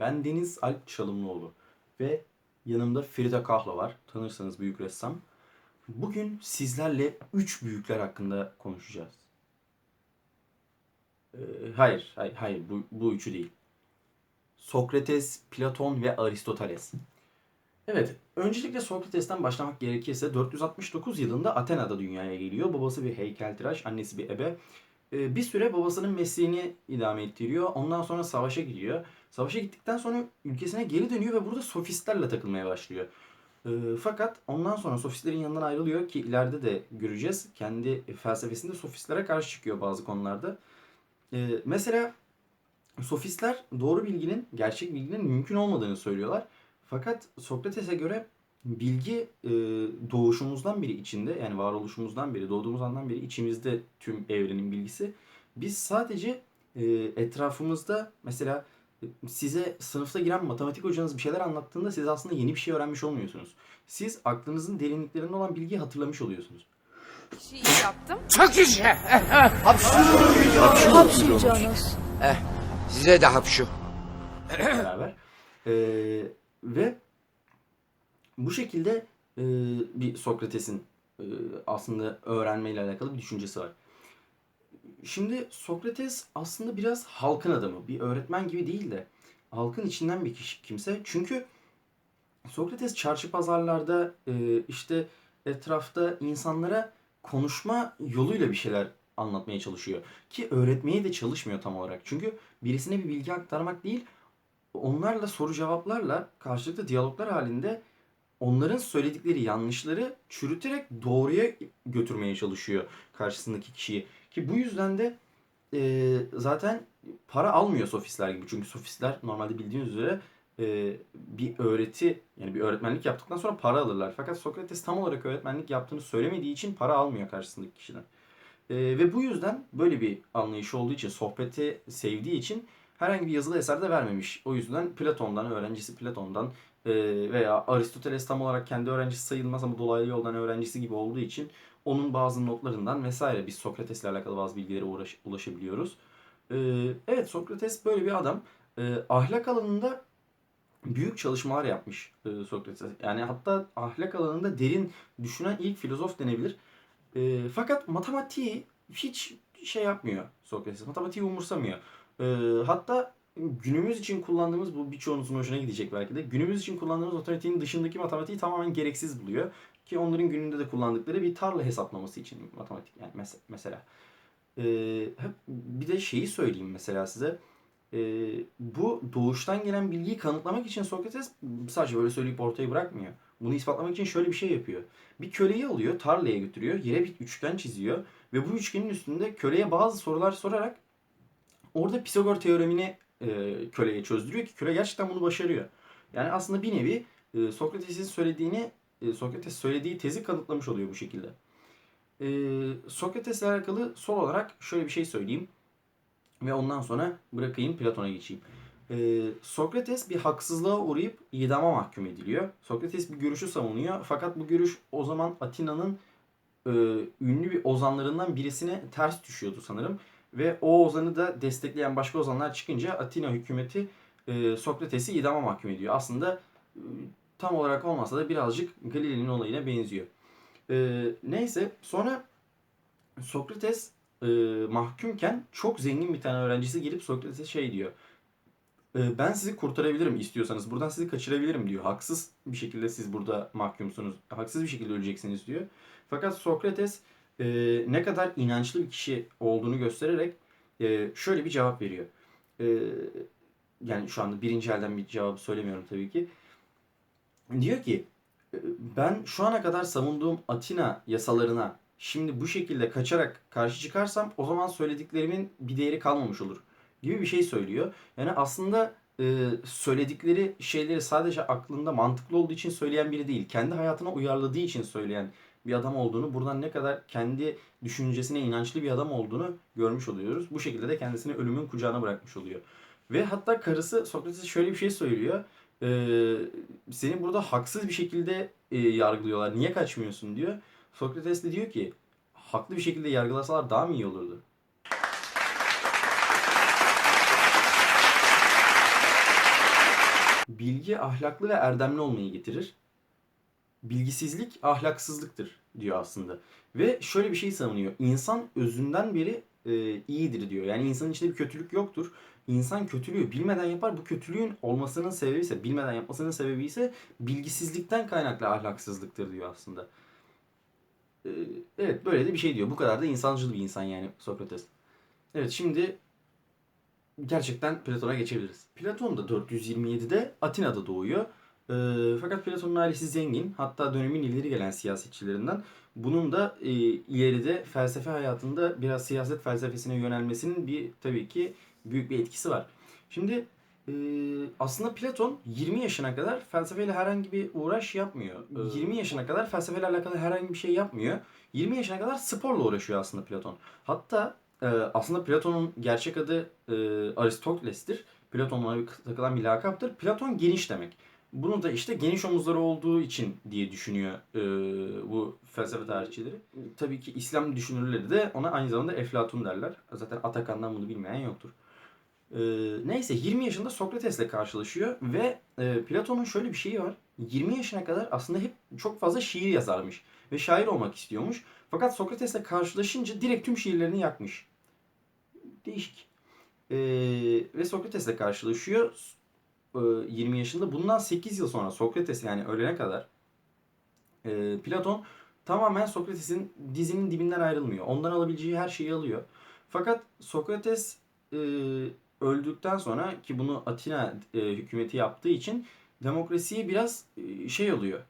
Ben Deniz Alp Çalımlıoğlu ve yanımda Frida Kahlo var. Tanırsanız büyük ressam. Bugün sizlerle üç büyükler hakkında konuşacağız. Ee, hayır, hayır, hayır bu, bu üçü değil. Sokrates, Platon ve Aristoteles. Evet, öncelikle Sokrates'ten başlamak gerekirse 469 yılında Atina'da dünyaya geliyor. Babası bir heykeltıraş, annesi bir ebe. Ee, bir süre babasının mesleğini idame ettiriyor. Ondan sonra savaşa gidiyor. Savaşa gittikten sonra ülkesine geri dönüyor ve burada sofistlerle takılmaya başlıyor. Ee, fakat ondan sonra sofistlerin yanından ayrılıyor ki ileride de göreceğiz. Kendi felsefesinde sofistlere karşı çıkıyor bazı konularda. Ee, mesela sofistler doğru bilginin, gerçek bilginin mümkün olmadığını söylüyorlar. Fakat Sokrates'e göre bilgi e, doğuşumuzdan beri içinde yani varoluşumuzdan beri doğduğumuz andan beri içimizde tüm evrenin bilgisi. Biz sadece e, etrafımızda mesela e, size sınıfta giren matematik hocanız bir şeyler anlattığında siz aslında yeni bir şey öğrenmiş olmuyorsunuz. Siz aklınızın derinliklerinde olan bilgiyi hatırlamış oluyorsunuz. şey iyi yaptım. Çok güzel. Hapşıracağınız. Size de hapşu. beraber. Ee, ve bu şekilde e, bir Sokrates'in e, aslında öğrenmeyle alakalı bir düşüncesi var. Şimdi Sokrates aslında biraz halkın adamı. Bir öğretmen gibi değil de halkın içinden bir kişi kimse. Çünkü Sokrates çarşı pazarlarda e, işte etrafta insanlara konuşma yoluyla bir şeyler anlatmaya çalışıyor. Ki öğretmeye de çalışmıyor tam olarak. Çünkü birisine bir bilgi aktarmak değil, onlarla soru cevaplarla karşılıklı diyaloglar halinde onların söyledikleri yanlışları çürüterek doğruya götürmeye çalışıyor karşısındaki kişiyi. Ki bu yüzden de e, zaten para almıyor sofistler gibi. Çünkü sofistler normalde bildiğiniz üzere e, bir öğreti yani bir öğretmenlik yaptıktan sonra para alırlar. Fakat Sokrates tam olarak öğretmenlik yaptığını söylemediği için para almıyor karşısındaki kişiden. E, ve bu yüzden böyle bir anlayışı olduğu için, sohbeti sevdiği için herhangi bir yazılı eserde vermemiş. O yüzden Platon'dan, öğrencisi Platon'dan e, veya Aristoteles tam olarak kendi öğrencisi sayılmaz ama dolaylı yoldan öğrencisi gibi olduğu için onun bazı notlarından vesaire biz Sokrates'le alakalı bazı bilgilere uğraş, ulaşabiliyoruz. E, evet Sokrates böyle bir adam. E, ahlak alanında büyük çalışmalar yapmış e, Sokrates. Yani hatta ahlak alanında derin düşünen ilk filozof denebilir. E, fakat matematiği hiç şey yapmıyor Sokrates. Matematiği umursamıyor. E, hatta günümüz için kullandığımız bu birçoğunuzun hoşuna gidecek belki de. Günümüz için kullandığımız matematiğin dışındaki matematiği tamamen gereksiz buluyor. Ki onların gününde de kullandıkları bir tarla hesaplaması için matematik yani mes- mesela. E, hep bir de şeyi söyleyeyim mesela size. E, bu doğuştan gelen bilgiyi kanıtlamak için Sokrates sadece böyle söyleyip ortaya bırakmıyor. Bunu ispatlamak için şöyle bir şey yapıyor. Bir köleyi alıyor, tarlaya götürüyor, yere bir üçgen çiziyor ve bu üçgenin üstünde köleye bazı sorular sorarak orada Pisagor teoremini e, köleye çözdürüyor ki köle gerçekten bunu başarıyor. Yani aslında bir nevi e, Sokrates'in söylediğini e, Sokrates söylediği tezi kanıtlamış oluyor bu şekilde. E, Sokrates'le alakalı son olarak şöyle bir şey söyleyeyim ve ondan sonra bırakayım Platon'a geçeyim. Ee, Sokrates bir haksızlığa uğrayıp idama mahkum ediliyor. Sokrates bir görüşü savunuyor. Fakat bu görüş o zaman Atina'nın e, ünlü bir ozanlarından birisine ters düşüyordu sanırım. Ve o ozanı da destekleyen başka ozanlar çıkınca Atina hükümeti e, Sokrates'i idama mahkum ediyor. Aslında e, tam olarak olmasa da birazcık Galile'nin olayına benziyor. E, neyse sonra Sokrates e, mahkumken çok zengin bir tane öğrencisi gelip Sokrates'e şey diyor. E, ben sizi kurtarabilirim istiyorsanız. Buradan sizi kaçırabilirim diyor. Haksız bir şekilde siz burada mahkumsunuz. Haksız bir şekilde öleceksiniz diyor. Fakat Sokrates e, ne kadar inançlı bir kişi olduğunu göstererek e, şöyle bir cevap veriyor. E, yani şu anda birinci elden bir cevabı söylemiyorum tabii ki. Diyor ki e, ben şu ana kadar savunduğum Atina yasalarına şimdi bu şekilde kaçarak karşı çıkarsam o zaman söylediklerimin bir değeri kalmamış olur gibi bir şey söylüyor. Yani aslında e, söyledikleri şeyleri sadece aklında mantıklı olduğu için söyleyen biri değil. Kendi hayatına uyarladığı için söyleyen bir adam olduğunu, buradan ne kadar kendi düşüncesine inançlı bir adam olduğunu görmüş oluyoruz. Bu şekilde de kendisini ölümün kucağına bırakmış oluyor. Ve hatta karısı Sokrates'e şöyle bir şey söylüyor. E, seni burada haksız bir şekilde e, yargılıyorlar. Niye kaçmıyorsun diyor. Sokrates de diyor ki haklı bir şekilde yargılasalar daha mı iyi olurdu? bilgi ahlaklı ve erdemli olmayı getirir. Bilgisizlik ahlaksızlıktır diyor aslında. Ve şöyle bir şey savunuyor. İnsan özünden beri e, iyidir diyor. Yani insanın içinde bir kötülük yoktur. İnsan kötülüğü bilmeden yapar. Bu kötülüğün olmasının sebebi ise, bilmeden yapmasının sebebi ise bilgisizlikten kaynaklı ahlaksızlıktır diyor aslında. E, evet böyle de bir şey diyor. Bu kadar da insancıl bir insan yani Sokrates. Evet şimdi gerçekten Platon'a geçebiliriz. Platon da 427'de Atina'da doğuyor. Ee, fakat Platon'un ailesi zengin. Hatta dönemin ileri gelen siyasetçilerinden. Bunun da e, ileride felsefe hayatında biraz siyaset felsefesine yönelmesinin bir tabii ki büyük bir etkisi var. Şimdi e, aslında Platon 20 yaşına kadar felsefeyle herhangi bir uğraş yapmıyor. Ee, 20 yaşına kadar felsefeyle alakalı herhangi bir şey yapmıyor. 20 yaşına kadar sporla uğraşıyor aslında Platon. Hatta e, aslında Platon'un gerçek adı e, Aristoteles'tir. Platon'a takılan bir lakaptır. Platon geniş demek. Bunu da işte geniş omuzları olduğu için diye düşünüyor e, bu felsefe tarihçileri. E, Tabii ki İslam düşünürleri de ona aynı zamanda Eflatun derler. Zaten Atakan'dan bunu bilmeyen yoktur. E, neyse 20 yaşında Sokrates'le karşılaşıyor ve e, Platon'un şöyle bir şeyi var. 20 yaşına kadar aslında hep çok fazla şiir yazarmış ve şair olmak istiyormuş. Fakat Sokrates'le karşılaşınca direkt tüm şiirlerini yakmış. Değişik. E, ve Sokrates'le karşılaşıyor. E, 20 yaşında. Bundan 8 yıl sonra Sokrates yani ölene kadar e, Platon tamamen Sokrates'in dizinin dibinden ayrılmıyor. Ondan alabileceği her şeyi alıyor. Fakat Sokrates e, öldükten sonra ki bunu Atina e, hükümeti yaptığı için demokrasiye biraz e, şey oluyor.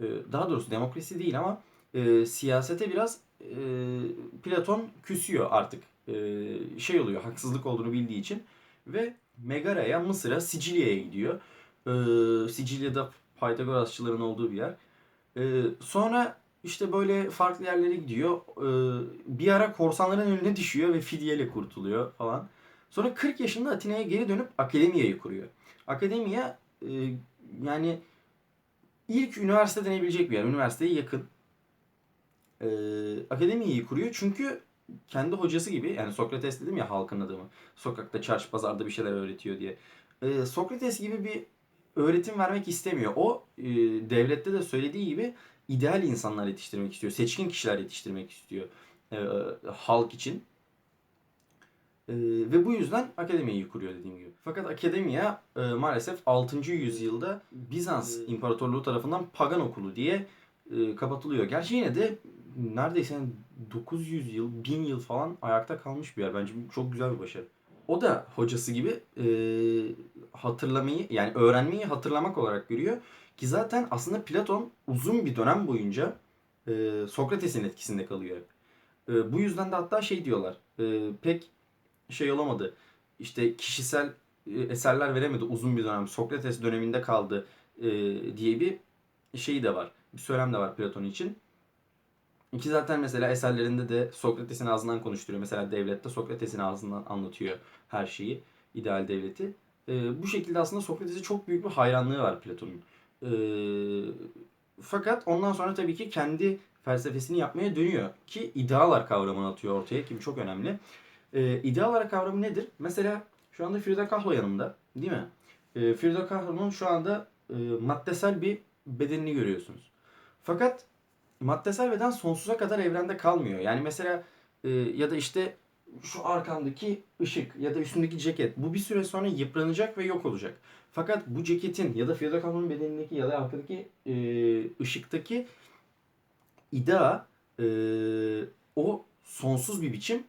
E, daha doğrusu demokrasi değil ama e, siyasete biraz e, Platon küsüyor artık. E, şey oluyor haksızlık olduğunu bildiği için ve Megara'ya, Mısır'a, Sicilya'ya gidiyor. Ee, Sicilya'da Pythagorasçıların olduğu bir yer. Ee, sonra işte böyle farklı yerlere gidiyor. Ee, bir ara korsanların önüne düşüyor ve fidyeyle kurtuluyor falan. Sonra 40 yaşında Atina'ya geri dönüp akademiyayı kuruyor. Akademiya e, yani ilk üniversite denebilecek bir yer. Üniversiteye yakın. Ee, akademiyi kuruyor çünkü kendi hocası gibi yani Sokrates dedim ya halkın adamı. Sokakta, çarşı, pazarda bir şeyler öğretiyor diye. Ee, Sokrates gibi bir öğretim vermek istemiyor. O e, devlette de söylediği gibi ideal insanlar yetiştirmek istiyor. Seçkin kişiler yetiştirmek istiyor e, halk için. E, ve bu yüzden akademiyi kuruyor dediğim gibi. Fakat akademiya e, maalesef 6. yüzyılda Bizans İmparatorluğu tarafından pagan okulu diye e, kapatılıyor. Gerçi yine de neredeyse yani 900 yıl, 1000 yıl falan ayakta kalmış bir yer. Bence çok güzel bir başarı. O da hocası gibi e, hatırlamayı yani öğrenmeyi hatırlamak olarak görüyor. Ki zaten aslında Platon uzun bir dönem boyunca e, Sokrates'in etkisinde kalıyor hep. E, bu yüzden de hatta şey diyorlar. E, pek şey olamadı. İşte kişisel e, eserler veremedi uzun bir dönem. Sokrates döneminde kaldı e, diye bir şeyi de var. Bir söylem de var Platon için. Ki zaten mesela eserlerinde de Sokrates'in ağzından konuşturuyor. Mesela devlette Sokrates'in ağzından anlatıyor her şeyi. ideal devleti. Ee, bu şekilde aslında Sokrates'e çok büyük bir hayranlığı var Platon'un. Ee, fakat ondan sonra tabii ki kendi felsefesini yapmaya dönüyor. Ki idealar kavramını atıyor ortaya ki bu çok önemli. Ee, idealar kavramı nedir? Mesela şu anda Frida Kahlo yanımda değil mi? Ee, Frida Kahlo'nun şu anda e, maddesel bir bedenini görüyorsunuz. Fakat maddesel beden sonsuza kadar evrende kalmıyor. Yani mesela e, ya da işte şu arkamdaki ışık ya da üstündeki ceket bu bir süre sonra yıpranacak ve yok olacak. Fakat bu ceketin ya da Frida Kahlo'nun bedenindeki ya da arkadaki e, ışıktaki idea e, o sonsuz bir biçim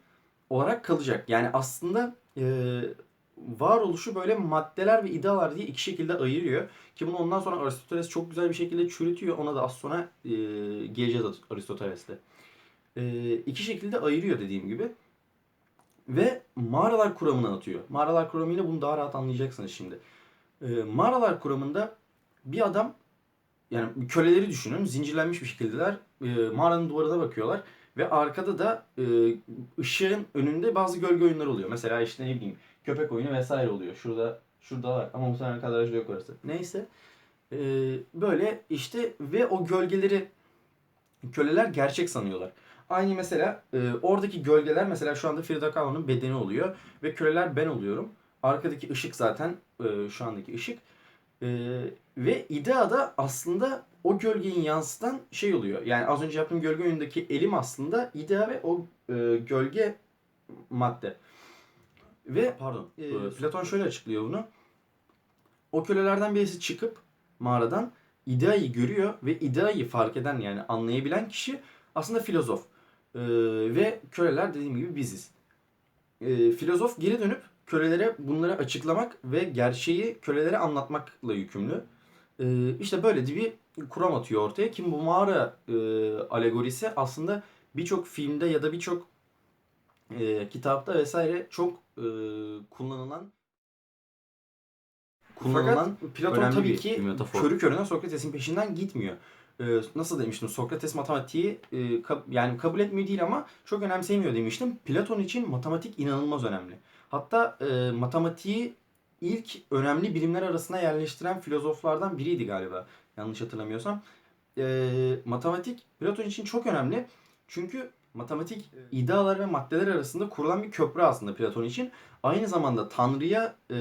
olarak kalacak. Yani aslında e, varoluşu böyle maddeler ve idealar diye iki şekilde ayırıyor. Ki bunu ondan sonra Aristoteles çok güzel bir şekilde çürütüyor. Ona da az sonra e, geleceğiz Aristoteles'le. E, iki şekilde ayırıyor dediğim gibi. Ve mağaralar kuramını anlatıyor. Mağaralar kuramıyla bunu daha rahat anlayacaksınız şimdi. E, mağaralar kuramında bir adam yani köleleri düşünün. Zincirlenmiş bir şekildeler. E, mağaranın duvarına bakıyorlar. Ve arkada da e, ışığın önünde bazı gölge oyunları oluyor. Mesela işte ne bileyim köpek oyunu vesaire oluyor. Şurada şurada var ama muhtemelen kadrajda yok orası. Neyse. E, böyle işte ve o gölgeleri köleler gerçek sanıyorlar. Aynı mesela e, oradaki gölgeler mesela şu anda Frida Kahlo'nun bedeni oluyor ve köleler ben oluyorum. Arkadaki ışık zaten e, şu andaki ışık. E, ve idea da aslında o gölgeyi yansıtan şey oluyor. Yani az önce yaptığım gölge oyundaki elim aslında idea ve o e, gölge madde. Ve pardon e, Platon şöyle açıklıyor bunu. O kölelerden birisi çıkıp mağaradan ideayı görüyor ve ideayı fark eden yani anlayabilen kişi aslında filozof. Ee, ve köleler dediğim gibi biziz. Ee, filozof geri dönüp kölelere bunları açıklamak ve gerçeği kölelere anlatmakla yükümlü. Ee, işte böyle bir kuram atıyor ortaya ki bu mağara e, alegorisi aslında birçok filmde ya da birçok e, kitapta vesaire çok e, kullanılan kullanılan Platon önemli tabii ki metafor. körü körüne Sokrates'in peşinden gitmiyor. Ee, nasıl demiştim? Sokrates matematiği e, kab- yani kabul etmiyor değil ama çok önemsemiyor demiştim. Platon için matematik inanılmaz önemli. Hatta e, matematiği ilk önemli bilimler arasına yerleştiren filozoflardan biriydi galiba. Yanlış hatırlamıyorsam. E, matematik Platon için çok önemli. Çünkü matematik idealar ve maddeler arasında kurulan bir köprü aslında Platon için. Aynı zamanda Tanrı'ya e,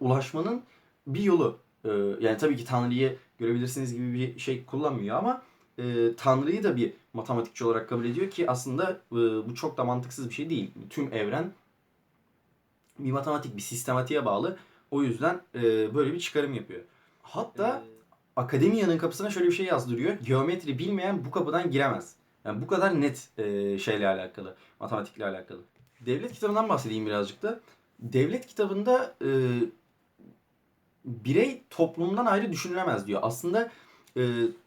ulaşmanın bir yolu. E, yani tabii ki Tanrı'yı görebilirsiniz gibi bir şey kullanmıyor ama e, Tanrı'yı da bir matematikçi olarak kabul ediyor ki aslında e, bu çok da mantıksız bir şey değil. Tüm evren bir matematik, bir sistematiğe bağlı. O yüzden e, böyle bir çıkarım yapıyor. Hatta akademiyanın kapısına şöyle bir şey yazdırıyor. Geometri bilmeyen bu kapıdan giremez. Yani bu kadar net e, şeyle alakalı, matematikle alakalı. Devlet kitabından bahsedeyim birazcık da. Devlet kitabında e, birey toplumdan ayrı düşünülemez diyor. Aslında e,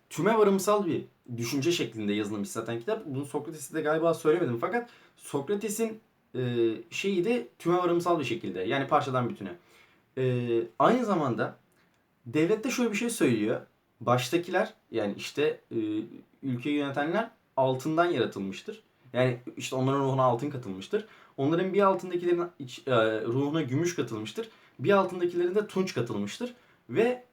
tüme varımsal bir düşünce şeklinde yazılmış zaten kitap. Bunu Sokrates'te de galiba söylemedim fakat Sokrates'in e, şeyi de tüme varımsal bir şekilde yani parçadan bütüne. E, aynı zamanda devlette şöyle bir şey söylüyor. Baştakiler yani işte e, ülkeyi yönetenler altından yaratılmıştır. Yani işte onların ruhuna altın katılmıştır. Onların bir altındakilerin iç- e, ruhuna gümüş katılmıştır. Bir altındakilerin de tunç katılmıştır. Ve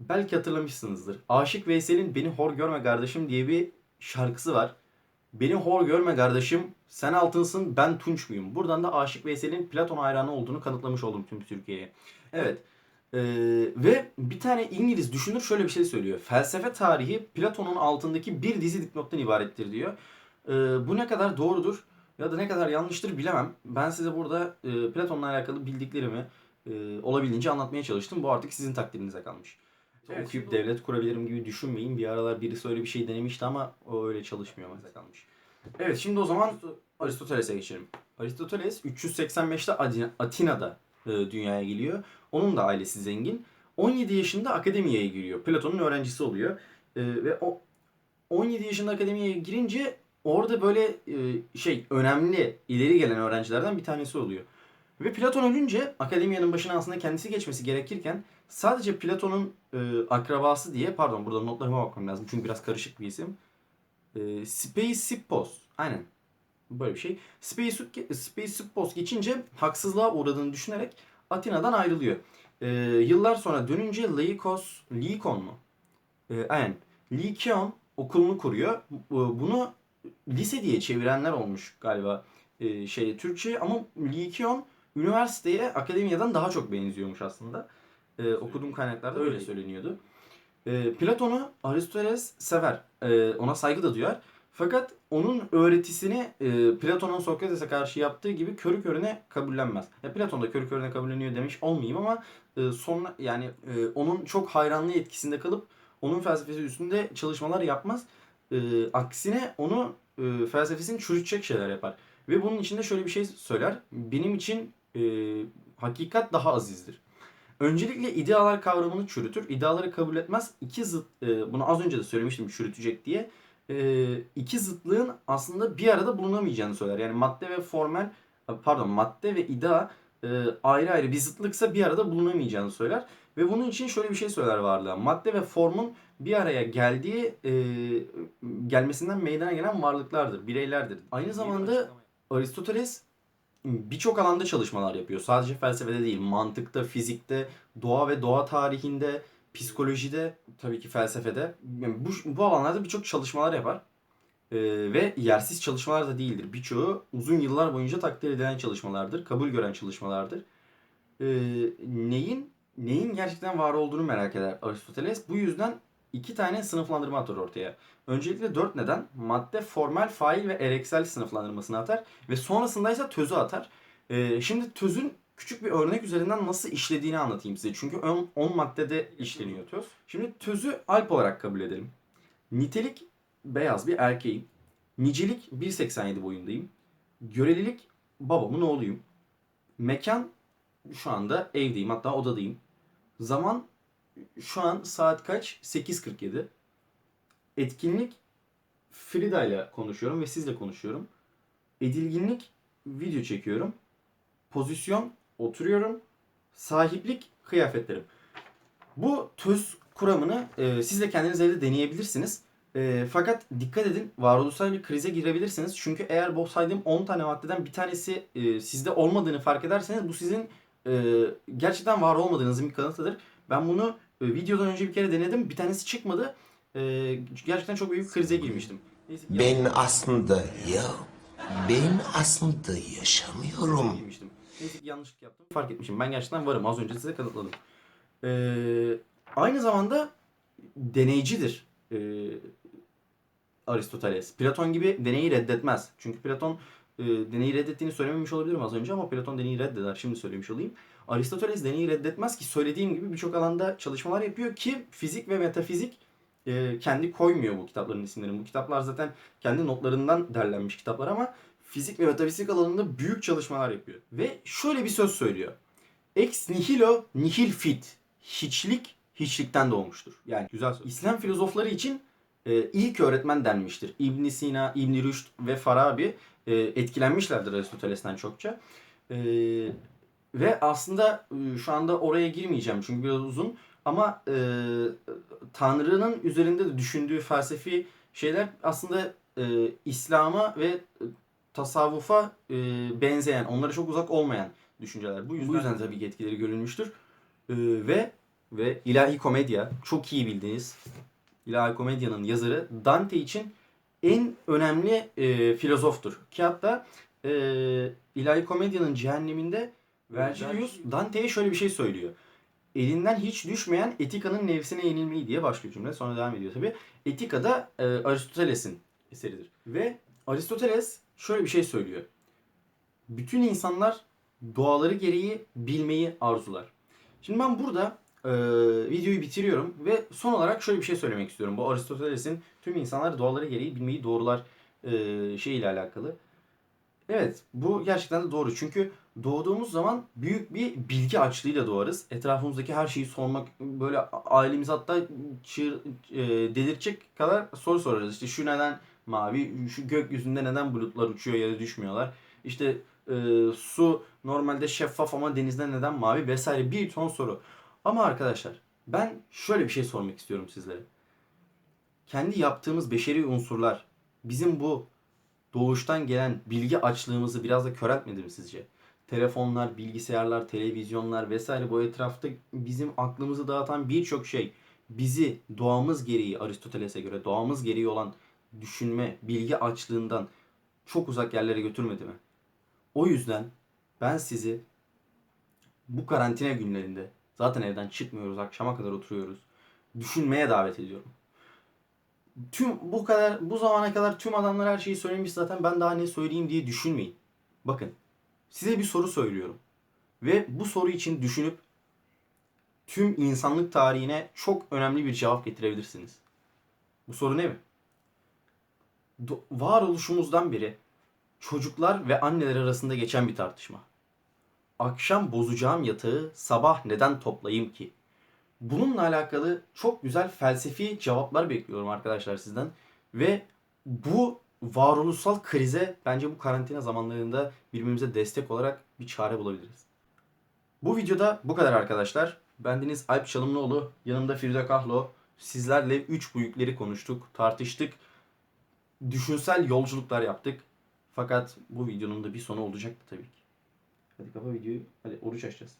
belki hatırlamışsınızdır. Aşık Veysel'in Beni Hor Görme Kardeşim diye bir şarkısı var. Beni hor görme kardeşim, sen altınsın, ben tunç muyum? Buradan da Aşık Veysel'in Platon hayranı olduğunu kanıtlamış oldum tüm Türkiye'ye. Evet. Ee, ve bir tane İngiliz düşünür şöyle bir şey söylüyor. Felsefe tarihi Platon'un altındaki bir dizi dipnottan ibarettir diyor. Ee, bu ne kadar doğrudur ya da ne kadar yanlıştır bilemem. Ben size burada e, Platon'la alakalı bildiklerimi e, olabildiğince anlatmaya çalıştım. Bu artık sizin takdirinize kalmış. Evet, Okuyup devlet kurabilirim gibi düşünmeyin. Bir aralar birisi öyle bir şey denemişti ama o öyle çalışmıyor. Size kalmış. Evet şimdi o zaman Aristoteles'e geçelim. Aristoteles 385'te Adi- Atina'da e, dünyaya geliyor. Onun da ailesi zengin. 17 yaşında akademiye giriyor. Platon'un öğrencisi oluyor. E, ve o 17 yaşında akademiye girince orada böyle e, şey önemli ileri gelen öğrencilerden bir tanesi oluyor. Ve Platon ölünce akademiyanın başına aslında kendisi geçmesi gerekirken sadece Platon'un e, akrabası diye pardon burada notlarıma bakmam lazım çünkü biraz karışık bir isim. E, Speusippos. Aynen. Böyle bir şey. Speusippos geçince haksızlığa uğradığını düşünerek Atina'dan ayrılıyor. E, yıllar sonra dönünce Leikos, Likon mu? E, aynen. Likion okulunu kuruyor. Bu- Bunu lise diye çevirenler olmuş galiba e, şey Türkçe ama Likion üniversiteye akademiyadan daha çok benziyormuş aslında. E, okuduğum kaynaklarda öyle söyleniyordu. E, Platon'u Aristoteles sever. E, ona saygı da duyar. Fakat onun öğretisini e, Platon'un Sokrates'e karşı yaptığı gibi körü körüne kabullenmez. Ya Platon da körü körüne kabulleniyor demiş olmayayım ama e, sonra yani e, onun çok hayranlığı etkisinde kalıp onun felsefesi üstünde çalışmalar yapmaz. E, aksine onu e, felsefesini çürütecek şeyler yapar. Ve bunun içinde şöyle bir şey söyler. Benim için e, hakikat daha azizdir. Öncelikle idealar kavramını çürütür. İdeaları kabul etmez. İki zıt, e, bunu az önce de söylemiştim çürütecek diye. E, iki zıtlığın aslında bir arada bulunamayacağını söyler. Yani madde ve formel, pardon madde ve idea e, ayrı ayrı bir zıtlıksa bir arada bulunamayacağını söyler. Ve bunun için şöyle bir şey söyler varlığa. Madde ve formun bir araya geldiği, e, gelmesinden meydana gelen varlıklardır, bireylerdir. Aynı zamanda Aristoteles birçok alanda çalışmalar yapıyor. Sadece felsefede değil, mantıkta, fizikte, doğa ve doğa tarihinde, psikolojide, tabii ki felsefede. Yani bu, bu alanlarda birçok çalışmalar yapar. Ee, ve yersiz çalışmalar da değildir. Birçoğu uzun yıllar boyunca takdir edilen çalışmalardır, kabul gören çalışmalardır. Ee, neyin neyin gerçekten var olduğunu merak eder Aristoteles. Bu yüzden iki tane sınıflandırma atar ortaya. Öncelikle dört neden madde, formel, fail ve ereksel sınıflandırmasını atar ve sonrasında ise tözü atar. Ee, şimdi tözün küçük bir örnek üzerinden nasıl işlediğini anlatayım size. Çünkü 10 maddede işleniyor töz. Şimdi tözü alp olarak kabul edelim. Nitelik beyaz bir erkeğim. Nicelik 1.87 boyundayım. Görelilik babamın oğluyum. Mekan şu anda evdeyim hatta odadayım. Zaman şu an saat kaç? 8.47. Etkinlik Frida ile konuşuyorum ve sizle konuşuyorum. Edilginlik video çekiyorum. Pozisyon oturuyorum. Sahiplik kıyafetlerim. Bu töz kuramını e, siz de kendiniz evde deneyebilirsiniz. E, fakat dikkat edin varoluşsal bir krize girebilirsiniz. Çünkü eğer bu saydığım 10 tane maddeden bir tanesi e, sizde olmadığını fark ederseniz bu sizin e, gerçekten var olmadığınızın bir kanıtıdır. Ben bunu videodan önce bir kere denedim. Bir tanesi çıkmadı. E, gerçekten çok büyük krize girmiştim. Neyse Ben aslında ya ben aslında yaşamıyorum. girmiştim. Neyse yanlışlık yaptım. Fark etmişim. Ben gerçekten varım. Az önce size kanıtladım. Ee, aynı zamanda deneycidir ee, Aristoteles. Platon gibi deneyi reddetmez. Çünkü Platon e, deneyi reddettiğini söylememiş olabilirim az önce ama Platon deneyi reddeder. Şimdi söylemiş olayım. Aristoteles deneyi reddetmez ki söylediğim gibi birçok alanda çalışmalar yapıyor ki fizik ve metafizik e, kendi koymuyor bu kitapların isimlerini. Bu kitaplar zaten kendi notlarından derlenmiş kitaplar ama fizik ve metafizik alanında büyük çalışmalar yapıyor. Ve şöyle bir söz söylüyor. Ex nihilo nihil fit. Hiçlik hiçlikten doğmuştur. Yani güzel söz. İslam filozofları için e, ilk öğretmen denmiştir. İbn Sina, İbn Rüşd ve Farabi e, etkilenmişlerdir Aristoteles'ten çokça. E, ve aslında e, şu anda oraya girmeyeceğim çünkü biraz uzun. Ama e, Tanrı'nın üzerinde de düşündüğü felsefi şeyler aslında e, İslam'a ve tasavvufa e, benzeyen, onlara çok uzak olmayan düşünceler. Bu yüzden, bu yüzden tabii ki etkileri görülmüştür. E, ve ve İlahi Komedya çok iyi bildiğiniz İlahi Komedya'nın yazarı Dante için en önemli e, filozoftur. Ki hatta e, İlahi Komedya'nın cehenneminde Vergilius Dante'ye şöyle bir şey söylüyor. Elinden hiç düşmeyen etikanın nefsine yenilmeyi diye başlıyor cümle. Sonra devam ediyor tabi. Etika da e, Aristoteles'in eseridir. Ve Aristoteles şöyle bir şey söylüyor. Bütün insanlar doğaları gereği bilmeyi arzular. Şimdi ben burada e, videoyu bitiriyorum ve son olarak şöyle bir şey söylemek istiyorum. Bu Aristoteles'in tüm insanlar doğaları gereği bilmeyi doğrular e, şey ile alakalı. Evet bu gerçekten de doğru. Çünkü doğduğumuz zaman büyük bir bilgi açlığıyla doğarız. Etrafımızdaki her şeyi sormak böyle ailemiz hatta çığır, e, delirtecek kadar soru sorarız. İşte şu neden mavi, şu gökyüzünde neden bulutlar uçuyor ya da düşmüyorlar. İşte e, su normalde şeffaf ama denizde neden mavi vesaire bir ton soru. Ama arkadaşlar ben şöyle bir şey sormak istiyorum sizlere. Kendi yaptığımız beşeri unsurlar bizim bu doğuştan gelen bilgi açlığımızı biraz da köreltmedi mi sizce? Telefonlar, bilgisayarlar, televizyonlar vesaire bu etrafta bizim aklımızı dağıtan birçok şey bizi doğamız gereği Aristoteles'e göre doğamız gereği olan düşünme, bilgi açlığından çok uzak yerlere götürmedi mi? O yüzden ben sizi bu karantina günlerinde zaten evden çıkmıyoruz, akşama kadar oturuyoruz. Düşünmeye davet ediyorum. Tüm bu kadar bu zamana kadar tüm adamlar her şeyi söylemiş zaten ben daha ne söyleyeyim diye düşünmeyin. Bakın size bir soru söylüyorum. Ve bu soru için düşünüp tüm insanlık tarihine çok önemli bir cevap getirebilirsiniz. Bu soru ne mi? Do- varoluşumuzdan beri çocuklar ve anneler arasında geçen bir tartışma. Akşam bozacağım yatağı sabah neden toplayayım ki? Bununla alakalı çok güzel felsefi cevaplar bekliyorum arkadaşlar sizden. Ve bu varoluşsal krize bence bu karantina zamanlarında birbirimize destek olarak bir çare bulabiliriz. Bu videoda bu kadar arkadaşlar. Bendeniz Alp Çalımlıoğlu, yanımda Firda Kahlo. Sizlerle üç büyükleri konuştuk, tartıştık. Düşünsel yolculuklar yaptık. Fakat bu videonun da bir sonu olacaktı tabii ki. Hadi kapa videoyu. Hadi oruç açacağız.